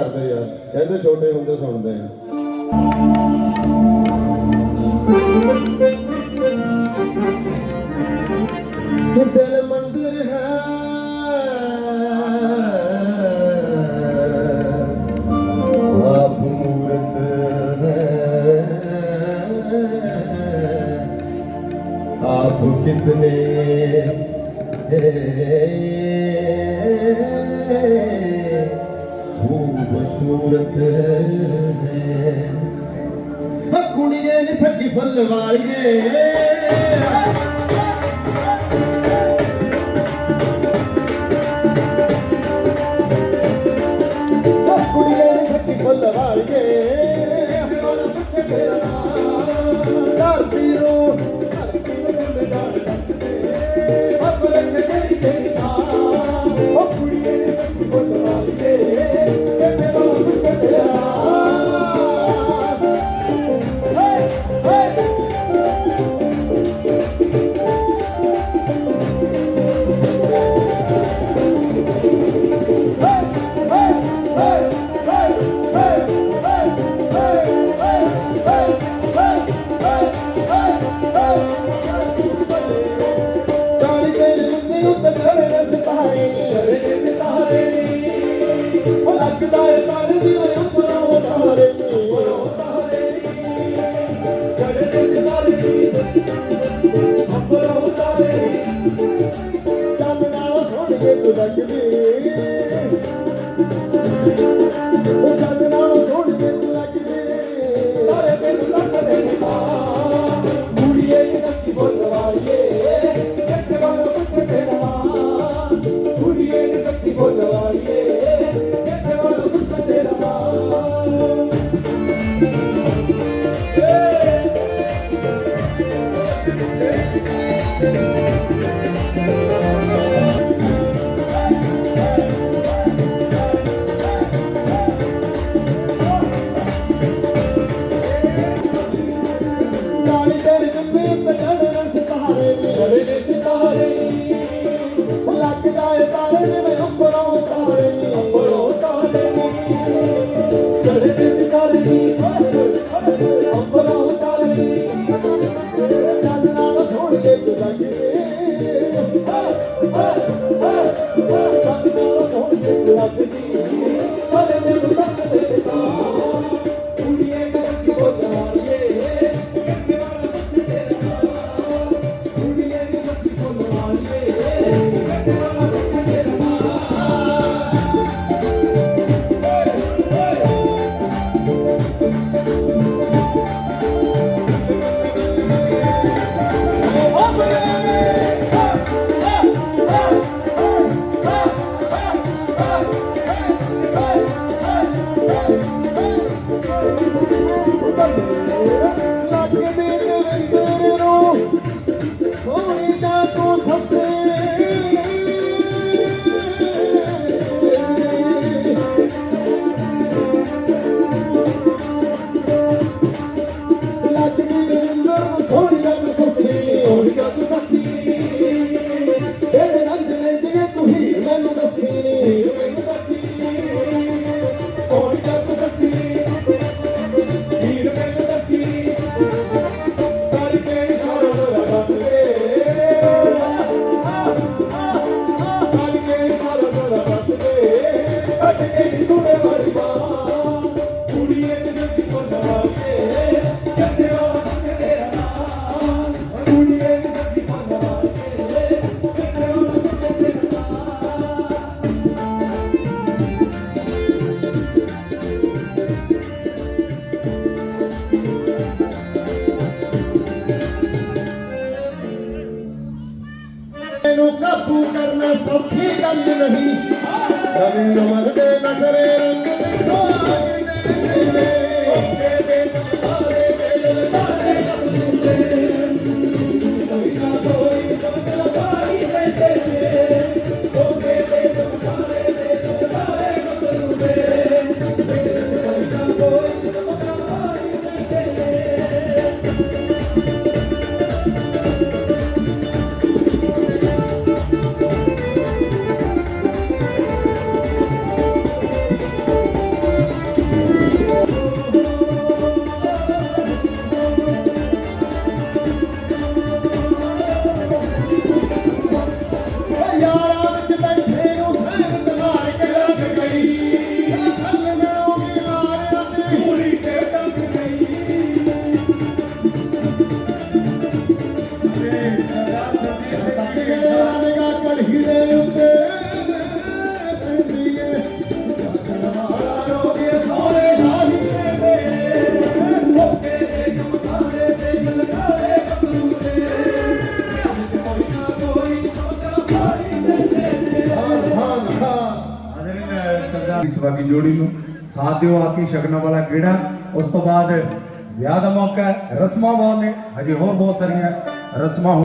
ਕਰਦੇ ਆ। ਕਹਿੰਦੇ ਛੋਟੇ ਹੁੰਦੇ ਸੁਣਦੇ ਆ। ਕਿ ਦਿਲ ਮੰਦਰ ਹੈ। ਆਪ ਮੂਰਤ ਹੈ। ਆਪ ਕਿਤਨੇ بسورتي سڄي پلواري ਚੰਨ ਨਾਲ ਸੁਣ ਕੇ ਉਹ ਚੰਨ ਨਾਲ ਸੁਣ ਕੇ ਤੂੰ ਤੈਨੂੰ ਲੱਗਦੇ ਨੀ ਤਾਂ ਕੁੜੀਏ ਨੀ ਸੱਚੀ ਬੋਲ ਵਾਲਾ ਪੁੱਛ ਤੇਰਾ ਕੁੜੀਏ ਨੀ ਸੱਚੀ ਬੋਲ ਵਾਲਾ ਪੁੱਛ ਤੇਰਾ ਕਾਲੀ ਲੱਗਦਾ ਏ ਤਾਰੇ ਜਿਵੇਂ ਉੱਪਰੋਂ ਨੂੰ ਕਾਬੂ ਕਰਨਾ ਸੌਖੀ ਗੱਲ ਨਹੀਂ। ਕਵੀ ਅਮਰ ਦੇ ਨਖਰੇ ਰੰਗ ਬਿਠਾ ਆ ਇਸ ਜੋੜੀ ਨੂੰ ਸਾਥ ਦਿਓ, ਆ ਕੇ ਸ਼ਗਨਾਂ ਵਾਲਾ ਕਿਹੜਾ ਉਸ ਤੋਂ ਬਾਅਦ ਵਿਆਹ ਦਾ ਮੌਕਾ ਰਸਮਾਂ ਬਹੁਤ ਨੇ। ਹਜੇ ਹੋਰ ਬਹੁਤ ਸਾਰੀਆਂ ਰਸਮਾਂ